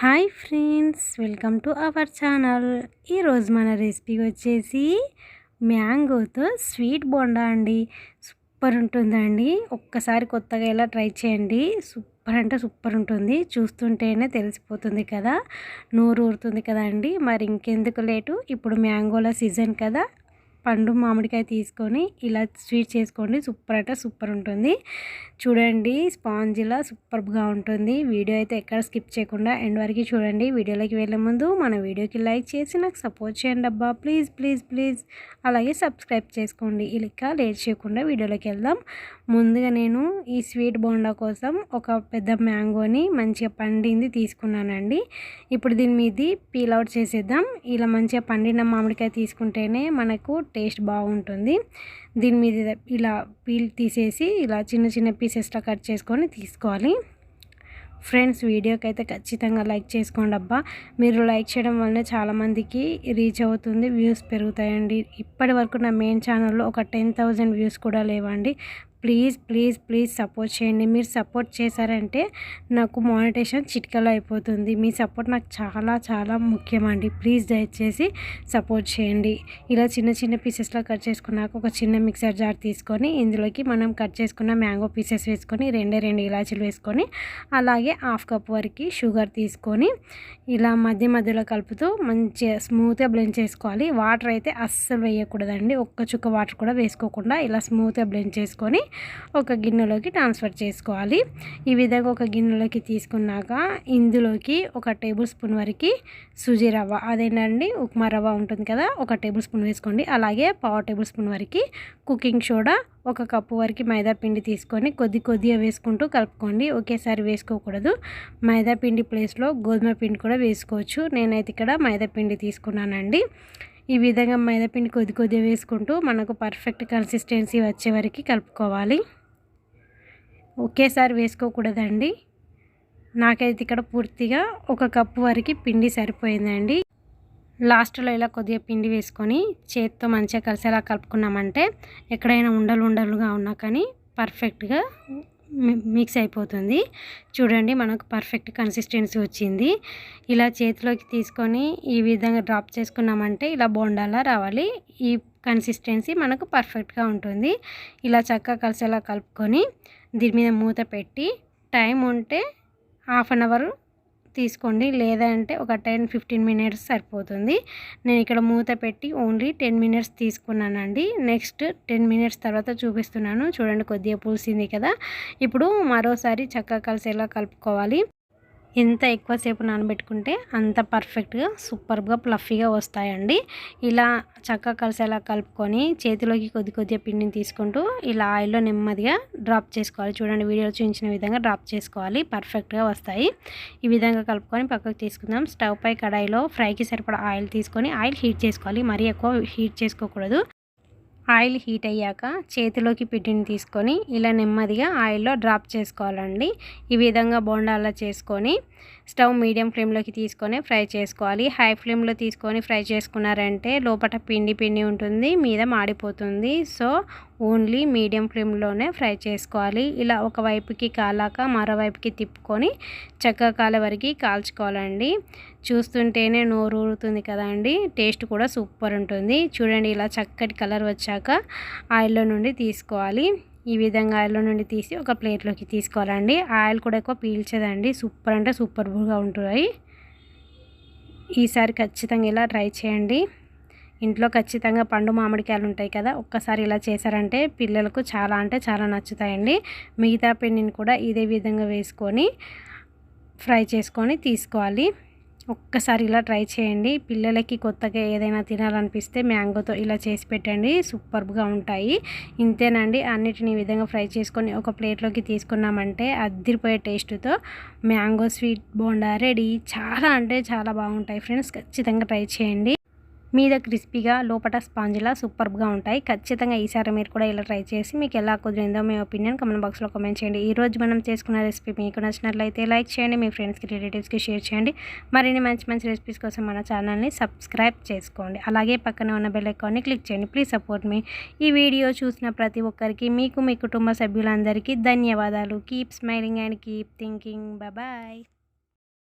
Hi friends welcome to our channel. ఈరోజు మన recipe వచ్చేసి మ్యాంగోతో స్వీట్ బోండా అండి. సూపర్ ఉంటుందండి. ఒక్కసారి కొత్తగా ఇలా ట్రై చేయండి. సూపర్ అంటే సూపర్ ఉంటుంది. చూస్తుంటేనే తెలిసిపోతుంది కదా. నోరు ఊరుతుంది కదా అండి. మరి ఇంకెందుకు లేటు? ఇప్పుడు మ్యాంగోల సీజన్ కదా. పండు మామిడికాయ తీసుకొని ఇలా స్వీట్ చేసుకోండి. సూపర్ అంటే సూపర్ ఉంటుంది. చూడండి స్పాంజిలా సూపర్గా ఉంటుంది. వీడియో అయితే ఎక్కడ స్కిప్ చేయకుండా ఎండ్ వరకు చూడండి. వీడియోలోకి వెళ్ళే ముందు మన వీడియోకి లైక్ చేసి నాకు సపోర్ట్ చేయండి అబ్బా. Please please please. అలాగే సబ్స్క్రైబ్ చేసుకోండి. ఇలా లేట్ చేయకుండా వీడియోలోకి వెళ్దాం. ముందుగా నేను ఈ స్వీట్ బోండా కోసం ఒక పెద్ద మ్యాంగోని మంచిగా పండింది తీసుకున్నానండి. ఇప్పుడు దీని మీద పీల్ అవుట్ చేసేద్దాం. ఇలా మంచిగా పండిన మామిడికాయ తీసుకుంటేనే మనకు టేస్ట్ బాగుంటుంది. దీని మీద ఇలా పీల్ తీసేసి ఇలా చిన్న చిన్న పీసెస్లా కట్ చేసుకొని తీసుకోవాలి. ఫ్రెండ్స్ వీడియోకి అయితే ఖచ్చితంగా లైక్ చేసుకోండి అబ్బా. మీరు లైక్ చేయడం వల్ల చాలామందికి రీచ్ అవుతుంది వ్యూస్ పెరుగుతాయండి. ఇప్పటి వరకు నా మెయిన్ ఛానల్లో ఒక టెన్ థౌజండ్ వ్యూస్ కూడా లేవండి. ప్లీజ్ ప్లీజ్ ప్లీజ్ సపోర్ట్ చేయండి. మీరు సపోర్ట్ చేశారంటే నాకు మానిటేషన్ చిట్కలు అయిపోతుంది. మీ సపోర్ట్ నాకు చాలా చాలా ముఖ్యమండి. ప్లీజ్ దయచేసి సపోర్ట్ చేయండి. ఇలా చిన్న చిన్న పీసెస్లో కట్ చేసుకున్నాక ఒక చిన్న మిక్సర్ జార్ తీసుకొని ఇందులోకి మనం కట్ చేసుకున్న మ్యాంగో పీసెస్ వేసుకొని రెండే రెండు ఇలాచీలు వేసుకొని అలాగే హాఫ్ కప్ వరకు షుగర్ తీసుకొని ఇలా మధ్య మధ్యలో కలుపుతూ మంచిగా స్మూత్గా బ్లెండ్ చేసుకోవాలి. వాటర్ అయితే అస్సలు వేయకూడదండి. ఒక్క చుక్క వాటర్ కూడా వేసుకోకుండా ఇలా స్మూత్గా బ్లెండ్ చేసుకొని ఒక గిన్నెలోకి ట్రాన్స్ఫర్ చేసుకోవాలి. ఈ విధంగా ఒక గిన్నెలోకి తీసుకున్నాక ఇందులోకి ఒక టేబుల్ స్పూన్ వరకు సుజీ రవ్వ అదేనండి ఉప్మా రవ్వ ఉంటుంది కదా ఒక టేబుల్ స్పూన్ వేసుకోండి. అలాగే పావు టేబుల్ స్పూన్ వరకు కుకింగ్ సోడా ఒక కప్పు వరకు మైదా పిండి తీసుకొని కొద్ది కొద్దిగా వేసుకుంటూ కలుపుకోండి. ఒకేసారి వేసుకోకూడదు. మైదా పిండి ప్లేస్లో గోధుమ పిండి కూడా వేసుకోవచ్చు. నేనైతే ఇక్కడ మైదా పిండి తీసుకున్నానండి. ఈ విధంగా మైదాపిండి కొద్ది కొద్దిగా వేసుకుంటూ మనకు పర్ఫెక్ట్ కన్సిస్టెన్సీ వచ్చే వరకు కలుపుకోవాలి. ఒకేసారి వేసుకోకూడదండి. నాకైతే ఇక్కడ పూర్తిగా ఒక కప్పు వరకు పిండి సరిపోయిందండి. లాస్ట్లో ఇలా కొద్దిగా పిండి వేసుకొని చేతితో మంచిగా కలిసేలా కలుపుకున్నామంటే ఎక్కడైనా ఉండలు ఉండలుగా ఉన్నా కానీ పర్ఫెక్ట్గా మిక్స్ అయిపోతుంది. చూడండి మనకు పర్ఫెక్ట్ కన్సిస్టెన్సీ వచ్చింది. ఇలా చేతిలోకి తీసుకొని ఈ విధంగా డ్రాప్ చేసుకున్నామంటే ఇలా బోండాలా రావాలి. ఈ కన్సిస్టెన్సీ మనకు పర్ఫెక్ట్గా ఉంటుంది. ఇలా చక్కగా కలిసేలా కలుపుకొని దీని మీద మూత పెట్టి టైం ఉంటే హాఫ్ అన్ అవర్ తీసుకోండి. లేదంటే ఒక టెన్ ఫిఫ్టీన్ మినిట్స్ సరిపోతుంది. నేను ఇక్కడ మూత పెట్టి ఓన్లీ టెన్ మినిట్స్ తీసుకున్నానండి. నెక్స్ట్ టెన్ మినిట్స్ తర్వాత చూపిస్తున్నాను. చూడండి కొద్దిగా పూసింది కదా. ఇప్పుడు మరోసారి చక్కగా కలిసేలా కలుపుకోవాలి. ఎంత ఎక్కువసేపు నానబెట్టుకుంటే అంత పర్ఫెక్ట్గా సూపర్గా ప్లఫీగా వస్తాయండి. ఇలా చక్కగా కలిసేలా కలుపుకొని చేతిలోకి కొద్ది కొద్దిగా పిండిని తీసుకుంటూ ఇలా ఆయిల్లో నెమ్మదిగా డ్రాప్ చేసుకోవాలి. చూడండి వీడియోలో చూపించిన విధంగా డ్రాప్ చేసుకోవాలి. పర్ఫెక్ట్గా వస్తాయి. ఈ విధంగా కలుపుకొని పక్కకు తీసుకుందాం. స్టవ్ పై కడాయిలో ఫ్రైకి సరిపడా ఆయిల్ తీసుకొని ఆయిల్ హీట్ చేసుకోవాలి. మరీ ఎక్కువ హీట్ చేసుకోకూడదు. ఆయిల్ హీట్ అయ్యాక చేతిలోకి పిండిని తీసుకొని ఇలా నెమ్మదిగా ఆయిల్లో డ్రాప్ చేసుకోవాలండి. ఈ విధంగా బోండాలా చేసుకొని స్టవ్ మీడియం ఫ్లేమ్లోకి తీసుకొని ఫ్రై చేసుకోవాలి. హై ఫ్లేమ్లో తీసుకొని ఫ్రై చేసుకున్నారంటే లోపల పిండి పిండి ఉంటుంది మీద మాడిపోతుంది. సో ఓన్లీ మీడియం ఫ్లేమ్లోనే ఫ్రై చేసుకోవాలి. ఇలా ఒక వైపుకి కాలాక మరోవైపుకి తిప్పుకొని చక్కగా కాల వరకు కాల్చుకోవాలండి. చూస్తుంటేనే నోరు ఊరుతుంది కదండి. టేస్ట్ కూడా సూపర్ ఉంటుంది. చూడండి ఇలా చక్కటి కలర్ వచ్చాక ఆయిల్లో నుండి తీసుకోవాలి. ఈ విధంగా ఆయిల్లో నుండి తీసి ఒక ప్లేట్లోకి తీసుకోవాలండి. ఆయిల్ కూడా ఎక్కువ పీల్చదండి. సూపర్ అంటే సూపర్గా ఉంటాయి. ఈసారి ఖచ్చితంగా ఇలా ట్రై చేయండి. ఇంట్లో ఖచ్చితంగా పండు మామిడికాయలు ఉంటాయి కదా ఒక్కసారి ఇలా చేశారంటే పిల్లలకు చాలా అంటే చాలా నచ్చుతాయండి. మిగతా పిండిని కూడా ఇదే విధంగా వేసుకొని ఫ్రై చేసుకొని తీసుకోవాలి. ఒక్కసారి ఇలా ట్రై చేయండి. పిల్లలకి కొత్తగా ఏదైనా తినాలనిపిస్తే మ్యాంగోతో ఇలా చేసి పెట్టండి. సూపర్గా ఉంటాయి. ఇంతేనండి. అన్నిటిని ఈ విధంగా ఫ్రై చేసుకొని ఒక ప్లేట్లోకి తీసుకున్నామంటే అద్దిరిపోయే టేస్ట్తో మ్యాంగో స్వీట్ బోండా రెడీ. చాలా అంటే చాలా బాగుంటాయి ఫ్రెండ్స్. ఖచ్చితంగా ట్రై చేయండి. మీద క్రిస్పీగా లోపల స్పాంజిలా సూపర్గా ఉంటాయి. ఖచ్చితంగా ఈసారి మీరు కూడా ఇలా ట్రై చేసి మీకు ఎలా కుదిరిందో మీ ఒపీనియన్ కమెంట్ బాక్స్లో కమెంట్ చేయండి. ఈ రోజు మనం చేసుకున్న రెసిపీ మీకు నచ్చినట్లయితే లైక్ చేయండి మీ ఫ్రెండ్స్కి రిలేటివ్స్కి షేర్ చేయండి. మరిన్ని మంచి మంచి రెసిపీస్ కోసం మన ఛానల్ని సబ్స్క్రైబ్ చేసుకోండి. అలాగే పక్కన ఉన్న బెల్ ఐకాన్ని క్లిక్ చేయండి. Please support me. ఈ వీడియో చూసిన ప్రతి ఒక్కరికి మీకు మీ కుటుంబ సభ్యులందరికీ ధన్యవాదాలు. Keep smiling and keep thinking bye